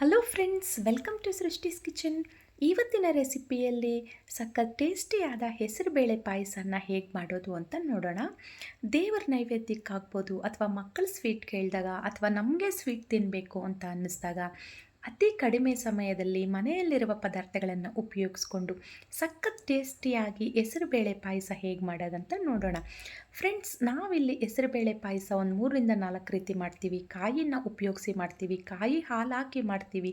Hello friends welcome to Srishti's kitchen ಇವತ್ತಿನ ರೆಸಿಪಿಯಲ್ಲಿ ಸಖತ್ ಟೇಸ್ಟಿಯಾದ ಹೆಸರುಬೇಳೆ ಪಾಯಸನ ಹೇಗೆ ಮಾಡೋದು ಅಂತ ನೋಡೋಣ. ದೇವರ ನೈವೇದ್ಯಕ್ಕಾಗ್ಬೋದು ಅಥವಾ ಮಕ್ಕಳ ಸ್ವೀಟ್ ಕೇಳಿದಾಗ ಅಥವಾ ನಮಗೆ ಸ್ವೀಟ್ ತಿನ್ನಬೇಕು ಅಂತ ಅನ್ನಿಸ್ದಾಗ ಅತಿ ಕಡಿಮೆ ಸಮಯದಲ್ಲಿ ಮನೆಯಲ್ಲಿರುವ ಪದಾರ್ಥಗಳನ್ನು ಉಪಯೋಗಿಸ್ಕೊಂಡು ಸಖತ್ ಟೇಸ್ಟಿಯಾಗಿ ಹೆಸರುಬೇಳೆ ಪಾಯಸ ಹೇಗೆ ಮಾಡೋದಂತ ನೋಡೋಣ. ಫ್ರೆಂಡ್ಸ್ ನಾವಿಲ್ಲಿ ಹೆಸರುಬೇಳೆ ಪಾಯಸ ಒಂದು ಮೂರರಿಂದ ನಾಲ್ಕು ರೀತಿ ಮಾಡ್ತೀವಿ. ಕಾಯಿನ ಉಪಯೋಗಿಸಿ ಮಾಡ್ತೀವಿ. ಕಾಯಿ ಹಾಲು ಹಾಕಿ ಮಾಡ್ತೀವಿ.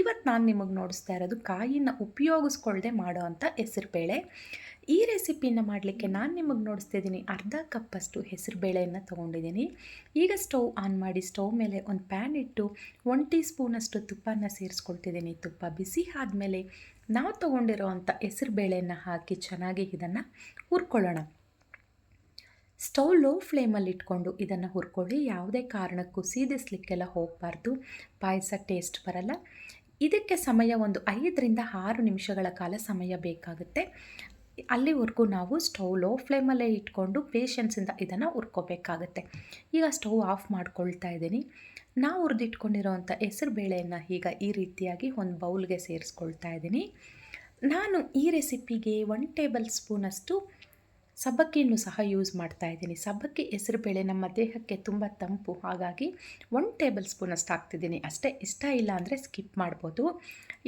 ಇವತ್ತು ನಾನು ನಿಮಗೆ ನೋಡಿಸ್ತಾ ಇರೋದು ಕಾಯಿನ ಉಪಯೋಗಿಸ್ಕೊಳ್ಳದೆ ಮಾಡೋ ಅಂಥ ಹೆಸರುಬೇಳೆ. ಈ ರೆಸಿಪಿನ ಮಾಡಲಿಕ್ಕೆ ನಾನು ನಿಮಗೆ ನೋಡಿಸ್ತಾ ಇದ್ದೀನಿ. ಅರ್ಧ ಕಪ್ಪಷ್ಟು ಹೆಸರುಬೇಳೆಯನ್ನು ತೊಗೊಂಡಿದ್ದೀನಿ. ಈಗ ಸ್ಟವ್ ಆನ್ ಮಾಡಿ ಸ್ಟವ್ ಮೇಲೆ ಒಂದು ಪ್ಯಾನ್ ಇಟ್ಟು ಒನ್ ಟೀ ಸ್ಪೂನಷ್ಟು ತುಪ್ಪನ ಸೇರಿಸ್ಕೊಳ್ತಿದ್ದೀನಿ. ತುಪ್ಪ ಬಿಸಿ ಆದಮೇಲೆ ನಾವು ತೊಗೊಂಡಿರೋ ಅಂಥ ಹೆಸರುಬೇಳೆಯನ್ನು ಹಾಕಿ ಚೆನ್ನಾಗಿ ಇದನ್ನು ಹುರ್ಕೊಳ್ಳೋಣ. ಸ್ಟವ್ ಲೋ ಫ್ಲೇಮಲ್ಲಿ ಇಟ್ಕೊಂಡು ಇದನ್ನು ಹುರ್ಕೊಳ್ಳಿ. ಯಾವುದೇ ಕಾರಣಕ್ಕೂ ಸೀದಿಸ್ಲಿಕ್ಕೆಲ್ಲ ಹೋಗಬಾರ್ದು. ಪಾಯಸ ಟೇಸ್ಟ್ ಬರಲ್ಲ. ಇದಕ್ಕೆ ಸಮಯ ಒಂದು ಐದರಿಂದ ಆರು ನಿಮಿಷಗಳ ಕಾಲ ಸಮಯ ಬೇಕಾಗುತ್ತೆ. ಅಲ್ಲಿವರೆಗೂ ನಾವು ಸ್ಟವ್ ಲೋ ಫ್ಲೇಮಲ್ಲೇ ಇಟ್ಕೊಂಡು ಪೇಷನ್ಸಿಂದ ಇದನ್ನು ಹುರ್ಕೋಬೇಕಾಗತ್ತೆ. ಈಗ ಸ್ಟವ್ ಆಫ್ ಮಾಡ್ಕೊಳ್ತಾ ಇದ್ದೀನಿ. ನಾವು ಹುರಿದಿಟ್ಕೊಂಡಿರೋವಂಥ ಹೆಸರು ಬೇಳೆಯನ್ನು ಈಗ ಈ ರೀತಿಯಾಗಿ ಒಂದು ಬೌಲ್ಗೆ ಸೇರಿಸ್ಕೊಳ್ತಾ ಇದ್ದೀನಿ. ನಾನು ಈ ರೆಸಿಪಿಗೆ ಒನ್ ಟೇಬಲ್ ಸ್ಪೂನಷ್ಟು ಸಬ್ಬಕ್ಕಿಯನ್ನು ಸಹ ಯೂಸ್ ಮಾಡ್ತಾ ಇದ್ದೀನಿ. ಸಬ್ಬಕ್ಕಿ ಹೆಸರುಬೇಳೆ ನಮ್ಮ ದೇಹಕ್ಕೆ ತುಂಬ ತಂಪು. ಹಾಗಾಗಿ ಒನ್ ಟೇಬಲ್ ಸ್ಪೂನ್ ಅಷ್ಟು ಹಾಕ್ತಿದ್ದೀನಿ. ಅಷ್ಟೇ ಇಷ್ಟ ಇಲ್ಲ ಅಂದರೆ ಸ್ಕಿಪ್ ಮಾಡ್ಬೋದು.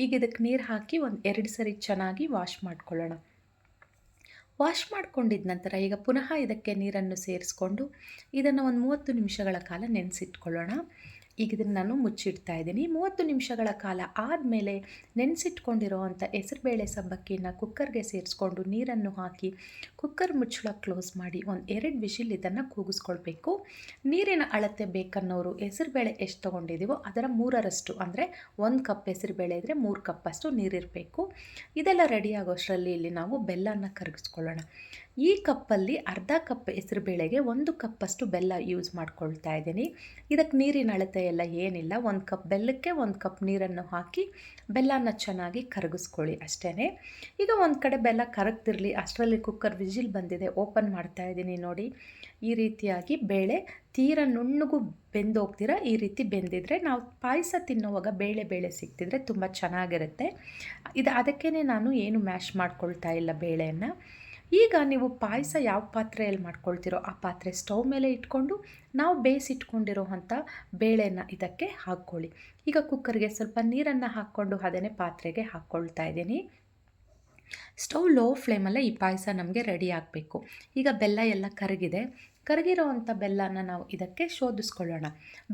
ಈಗ ಇದಕ್ಕೆ ನೀರು ಹಾಕಿ ಒಂದು ಎರಡು ಸರಿ ಚೆನ್ನಾಗಿ ವಾಶ್ ಮಾಡ್ಕೊಳ್ಳೋಣ. ವಾಶ್ ಮಾಡ್ಕೊಂಡಿದ್ದ ನಂತರ ಈಗ ಪುನಃ ಇದಕ್ಕೆ ನೀರನ್ನು ಸೇರಿಸ್ಕೊಂಡು ಇದನ್ನು ಒಂದು ಮೂವತ್ತು ನಿಮಿಷಗಳ ಕಾಲ ನೆನೆಸಿಟ್ಕೊಳ್ಳೋಣ. ಈಗ ಇದನ್ನು ನಾನು ಮುಚ್ಚಿಡ್ತಾ ಇದ್ದೀನಿ. ಮೂವತ್ತು ನಿಮಿಷಗಳ ಕಾಲ ಆದಮೇಲೆ ನೆನೆಸಿಟ್ಕೊಂಡಿರೋ ಅಂಥ ಹೆಸರುಬೇಳೆ ಸಬ್ಬಕ್ಕಿಯನ್ನು ಕುಕ್ಕರ್ಗೆ ಸೇರಿಸ್ಕೊಂಡು ನೀರನ್ನು ಹಾಕಿ ಕುಕ್ಕರ್ ಮುಚ್ಚಳ ಕ್ಲೋಸ್ ಮಾಡಿ ಒಂದು ಎರಡು ವಿಷಿಲ್ ಇದನ್ನು ಕೂಗಿಸ್ಕೊಳ್ಬೇಕು. ನೀರಿನ ಅಳತೆ ಬೇಕನ್ನೋರು ಹೆಸರುಬೇಳೆ ಎಷ್ಟು ತೊಗೊಂಡಿದ್ದೀವೋ ಅದರ ಮೂರರಷ್ಟು ಅಂದರೆ ಒಂದು ಕಪ್ ಹೆಸರುಬೇಳೆ ಇದ್ದರೆ ಮೂರು ಕಪ್ಪಷ್ಟು ನೀರಿರಬೇಕು. ಇದೆಲ್ಲ ರೆಡಿ ಆಗೋಷ್ಟರಲ್ಲಿ ಇಲ್ಲಿ ನಾವು ಬೆಲ್ಲನ ಕರಗಿಸ್ಕೊಳ್ಳೋಣ. ಈ ಕಪ್ಪಲ್ಲಿ ಅರ್ಧ ಕಪ್ ಹೆಸರುಬೇಳೆಗೆ ಒಂದು ಕಪ್ಪಷ್ಟು ಬೆಲ್ಲ ಯೂಸ್ ಮಾಡ್ಕೊಳ್ತಾ ಇದ್ದೀನಿ. ಇದಕ್ಕೆ ನೀರಿನ ಅಳತೆ ಎಲ್ಲ ಏನಿಲ್ಲ, ಒಂದು ಕಪ್ ಬೆಲ್ಲಕ್ಕೆ ಒಂದು ಕಪ್ ನೀರನ್ನು ಹಾಕಿ ಬೆಲ್ಲನ ಚೆನ್ನಾಗಿ ಕರಗಿಸ್ಕೊಳ್ಳಿ ಅಷ್ಟೇ ಈಗ ಒಂದು ಕಡೆ ಬೆಲ್ಲ ಕರಗ್ತಿರಲಿ, ಅಷ್ಟರಲ್ಲಿ ಕುಕ್ಕರ್ ವಿಜಿಲ್ ಬಂದಿದೆ ಓಪನ್ ಮಾಡ್ತಾ ಇದ್ದೀನಿ ನೋಡಿ. ಈ ರೀತಿಯಾಗಿ ಬೇಳೆ ತೀರ ನುಣ್ಣಗೂ ಬೆಂದೋಗ್ತೀರ, ಈ ರೀತಿ ಬೆಂದಿದ್ರೆ ನಾವು ಪಾಯಸ ತಿನ್ನುವಾಗ ಬೇಳೆ ಬೇಳೆ ಸಿಕ್ತಿದ್ರೆ ತುಂಬ ಚೆನ್ನಾಗಿರುತ್ತೆ. ಇದು ಅದಕ್ಕೇ ನಾನು ಏನು ಮ್ಯಾಶ್ ಮಾಡ್ಕೊಳ್ತಾ ಇಲ್ಲ ಬೇಳೆಯನ್ನು. ಈಗ ನೀವು ಪಾಯಸ ಯಾವ ಪಾತ್ರೆಯಲ್ಲಿ ಮಾಡ್ಕೊಳ್ತಿರೋ ಆ ಪಾತ್ರೆ ಸ್ಟವ್ ಮೇಲೆ ಇಟ್ಕೊಂಡು ನಾವು ಬೇಯಿಸಿಟ್ಕೊಂಡಿರೋ ಅಂಥ ಬೇಳೆನ ಇದಕ್ಕೆ ಹಾಕ್ಕೊಳ್ಳಿ. ಈಗ ಕುಕ್ಕರ್ಗೆ ಸ್ವಲ್ಪ ನೀರನ್ನು ಹಾಕ್ಕೊಂಡು ಅದನ್ನೇ ಪಾತ್ರೆಗೆ ಹಾಕ್ಕೊಳ್ತಾ ಇದ್ದೀನಿ. ಸ್ಟವ್ ಲೋ ಫ್ಲೇಮಲ್ಲೇ ಈ ಪಾಯಸ ನಮಗೆ ರೆಡಿ ಆಗಬೇಕು. ಈಗ ಬೆಲ್ಲ ಎಲ್ಲ ಕರಗಿದೆ. ಕರಗಿರೋ ಅಂಥ ಬೆಲ್ಲನ ನಾವು ಇದಕ್ಕೆ ಶೋಧಿಸ್ಕೊಳ್ಳೋಣ.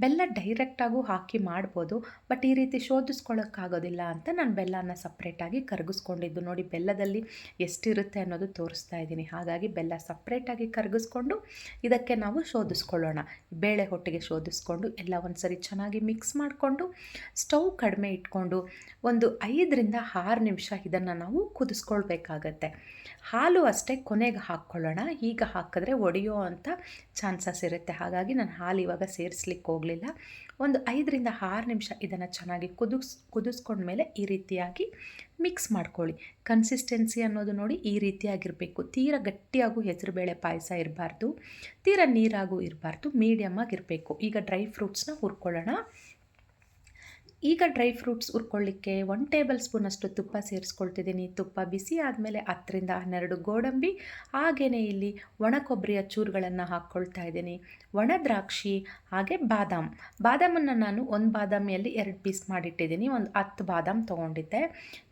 ಬೆಲ್ಲ ಡೈರೆಕ್ಟಾಗೂ ಹಾಕಿ ಮಾಡ್ಬೋದು. ಬಟ್ ಈ ರೀತಿ ಶೋಧಿಸ್ಕೊಳ್ಳೋಕ್ಕಾಗೋದಿಲ್ಲ ಅಂತ ನಾನು ಬೆಲ್ಲನ ಸಪ್ರೇಟಾಗಿ ಕರಗಿಸ್ಕೊಂಡಿದ್ದು. ನೋಡಿ ಬೆಲ್ಲದಲ್ಲಿ ಎಷ್ಟಿರುತ್ತೆ ಅನ್ನೋದು ತೋರಿಸ್ತಾ ಇದ್ದೀನಿ. ಹಾಗಾಗಿ ಬೆಲ್ಲ ಸಪ್ರೇಟಾಗಿ ಕರಗಿಸ್ಕೊಂಡು ಇದಕ್ಕೆ ನಾವು ಶೋಧಿಸ್ಕೊಳ್ಳೋಣ. ಬೇಳೆ ಹೊಟ್ಟಿಗೆ ಶೋಧಿಸ್ಕೊಂಡು ಎಲ್ಲ ಒಂದು ಸರಿ ಚೆನ್ನಾಗಿ ಮಿಕ್ಸ್ ಮಾಡಿಕೊಂಡು ಸ್ಟವ್ ಕಡಿಮೆ ಇಟ್ಕೊಂಡು ಒಂದು ಐದರಿಂದ ಆರು ನಿಮಿಷ ಇದನ್ನು ನಾವು ಕುದಿಸ್ಕೊಳ್ಬೇಕಾಗತ್ತೆ ಹಾಲು ಅಷ್ಟೇ ಕೊನೆಗೆ ಹಾಕ್ಕೊಳ್ಳೋಣ. ಈಗ ಹಾಕಿದ್ರೆ ಒಡೆಯೋ ಅಂತ ಚಾನ್ಸಸ್ ಇರುತ್ತೆ. ಹಾಗಾಗಿ ನಾನು ಹಾಲು ಇವಾಗ ಸೇರಿಸ್ಲಿಕ್ಕೆ ಹೋಗಲಿಲ್ಲ. ಒಂದು ಐದರಿಂದ ಆರು ನಿಮಿಷ ಇದನ್ನು ಚೆನ್ನಾಗಿ ಕುದಿಸ್ ಕುದಿಸ್ಕೊಂಡ್ಮೇಲೆ ಈ ರೀತಿಯಾಗಿ ಮಿಕ್ಸ್ ಮಾಡ್ಕೊಳ್ಳಿ. ಕನ್ಸಿಸ್ಟೆನ್ಸಿ ಅನ್ನೋದು ನೋಡಿ ಈ ರೀತಿಯಾಗಿರಬೇಕು. ತೀರ ಗಟ್ಟಿಯಾಗೂ ಹೆಸರುಬೇಳೆ ಪಾಯಸ ಇರಬಾರ್ದು. ತೀರ ನೀರಾಗೂ ಇರಬಾರ್ದು. ಮೀಡಿಯಮ್ಮಾಗಿರಬೇಕು ಈಗ ಡ್ರೈ ಫ್ರೂಟ್ಸ್ನ ಹುರ್ಕೊಳ್ಳೋಣ. ಈಗ ಡ್ರೈ ಫ್ರೂಟ್ಸ್ ಹುರ್ಕೊಳ್ಳಿಕ್ಕೆ ಒನ್ ಟೇಬಲ್ ಸ್ಪೂನ್ ಅಷ್ಟು ತುಪ್ಪ ಸೇರಿಸ್ಕೊಳ್ತಿದ್ದೀನಿ. ತುಪ್ಪ ಬಿಸಿ ಆದಮೇಲೆ ಹತ್ತರಿಂದ ಹನ್ನೆರಡು ಗೋಡಂಬಿ ಹಾಗೆಯೇ ಇಲ್ಲಿ ಒಣ ಕೊಬ್ಬರಿಯ ಚೂರುಗಳನ್ನು ಹಾಕ್ಕೊಳ್ತಾ ಇದ್ದೀನಿ. ಒಣ ದ್ರಾಕ್ಷಿ, ಹಾಗೆ ಬಾದಾಮ್. ಬಾದಾಮನ್ನು ನಾನು ಒಂದು ಬಾದಾಮಿಯಲ್ಲಿ ಎರಡು ಪೀಸ್ ಮಾಡಿಟ್ಟಿದ್ದೀನಿ. ಒಂದು ಹತ್ತು ಬಾದಾಮ್ ತೊಗೊಂಡಿದ್ದೆ.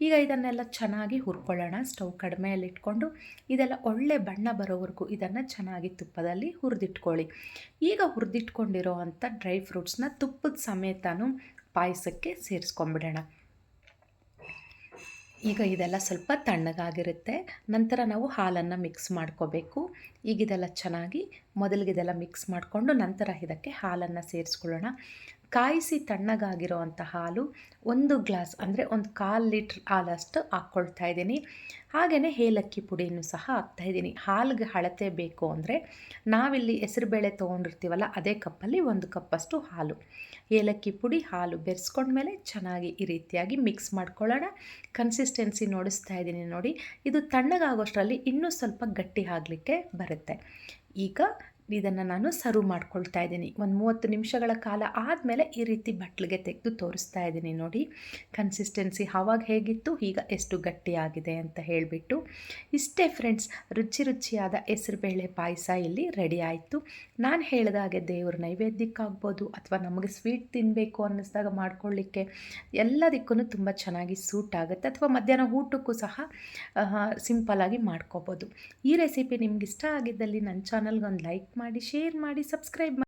ಈಗ ಇದನ್ನೆಲ್ಲ ಚೆನ್ನಾಗಿ ಹುರ್ಕೊಳ್ಳೋಣ. ಸ್ಟವ್ ಕಡಿಮೆಯಲ್ಲಿ ಇಟ್ಕೊಂಡು ಇದೆಲ್ಲ ಒಳ್ಳೆ ಬಣ್ಣ ಬರೋವರೆಗೂ ಇದನ್ನು ಚೆನ್ನಾಗಿ ತುಪ್ಪದಲ್ಲಿ ಹುರಿದಿಟ್ಕೊಳ್ಳಿ. ಈಗ ಹುರಿದಿಟ್ಕೊಂಡಿರೋ ಅಂಥ ಡ್ರೈ ಫ್ರೂಟ್ಸ್ನ ತುಪ್ಪದ ಸಮೇತನೂ ಪಾಯಸಕ್ಕೆ ಸೇರಿಸ್ಕೊಂಬಿಡೋಣ. ಈಗ ಇದೆಲ್ಲ ಸ್ವಲ್ಪ ತಣ್ಣಗಾಗಿರುತ್ತೆ. ನಂತರ ನಾವು ಹಾಲನ್ನು ಮಿಕ್ಸ್ ಮಾಡ್ಕೋಬೇಕು. ಈಗ ಇದೆಲ್ಲ ಚೆನ್ನಾಗಿ ಮೊದಲಿಗೆ ಇದೆಲ್ಲ ಮಿಕ್ಸ್ ಮಾಡಿಕೊಂಡು ನಂತರ ಇದಕ್ಕೆ ಹಾಲನ್ನು ಸೇರಿಸ್ಕೊಳ್ಳೋಣ. ಕಾಯಿಸಿ ತಣ್ಣಗಾಗಿರೋ ಅಂಥ ಹಾಲು ಒಂದು ಗ್ಲಾಸ್ ಅಂದರೆ ಒಂದು ಕಾಲು ಲೀಟ್ರ್ ಹಾಲಷ್ಟು ಹಾಕ್ಕೊಳ್ತಾ ಇದ್ದೀನಿ. ಹಾಗೆಯೇ ಏಲಕ್ಕಿ ಪುಡಿಯನ್ನು ಸಹ ಹಾಕ್ತಾ ಇದ್ದೀನಿ. ಹಾಲಿಗೆ ಅಳತೆ ಬೇಕು ಅಂದರೆ ನಾವಿಲ್ಲಿ ಹೆಸರುಬೇಳೆ ತೊಗೊಂಡಿರ್ತೀವಲ್ಲ, ಅದೇ ಕಪ್ಪಲ್ಲಿ ಒಂದು ಕಪ್ಪಷ್ಟು ಹಾಲು. ಏಲಕ್ಕಿ ಪುಡಿ, ಹಾಲು ಬೆರೆಸ್ಕೊಂಡ್ಮೇಲೆ ಚೆನ್ನಾಗಿ ಈ ರೀತಿಯಾಗಿ ಮಿಕ್ಸ್ ಮಾಡ್ಕೊಳ್ಳೋಣ. ಕನ್ಸಿಸ್ಟೆನ್ಸಿ ನೋಡಿಸ್ತಾ ಇದ್ದೀನಿ ನೋಡಿ. ಇದು ತಣ್ಣಗಾಗೋಷ್ಟರಲ್ಲಿ ಇನ್ನೂ ಸ್ವಲ್ಪ ಗಟ್ಟಿ ಆಗಲಿಕ್ಕೆ ಬರುತ್ತೆ. ಈಗ ಇದನ್ನು ನಾನು ಸರ್ವ್ ಮಾಡ್ಕೊಳ್ತಾ ಇದ್ದೀನಿ. ಒಂದು ಮೂವತ್ತು ನಿಮಿಷಗಳ ಕಾಲ ಆದಮೇಲೆ ಈ ರೀತಿ ಬಟ್ಲಿಗೆ ತೆಗೆದು ತೋರಿಸ್ತಾ ಇದ್ದೀನಿ ನೋಡಿ. ಕನ್ಸಿಸ್ಟೆನ್ಸಿ ಆವಾಗ ಹೇಗಿತ್ತು, ಈಗ ಎಷ್ಟು ಗಟ್ಟಿಯಾಗಿದೆ ಅಂತ ಹೇಳಿಬಿಟ್ಟು. ಇಷ್ಟೇ ಫ್ರೆಂಡ್ಸ್ ರುಚಿ ರುಚಿಯಾದ ಹೆಸರುಬೇಳೆ ಪಾಯಸ ಇಲ್ಲಿ ರೆಡಿ ಆಯಿತು. ನಾನು ಹೇಳಿದ ಹಾಗೆ ದೇವ್ರ ನೈವೇದ್ಯಕ್ಕಾಗ್ಬೋದು ಅಥವಾ ನಮಗೆ ಸ್ವೀಟ್ ತಿನ್ನಬೇಕು ಅನ್ನಿಸ್ದಾಗ ಮಾಡ್ಕೊಳ್ಳಿಕ್ಕೆ ಎಲ್ಲದಕ್ಕೂ ತುಂಬ ಚೆನ್ನಾಗಿ ಸೂಟ್ ಆಗುತ್ತೆ. ಅಥವಾ ಮಧ್ಯಾಹ್ನ ಊಟಕ್ಕೂ ಸಹ ಸಿಂಪಲಾಗಿ ಮಾಡ್ಕೋಬೋದು. ಈ ರೆಸಿಪಿ ನಿಮ್ಗೆ ಇಷ್ಟ ಆಗಿದ್ದಲ್ಲಿ ನನ್ನ ಚಾನಲ್ಗೆ ಒಂದು ಲೈಕ್ ಮಾಡಿ ಶೇರ್ ಮಾಡಿ ಸಬ್ಸ್ಕ್ರೈಬ್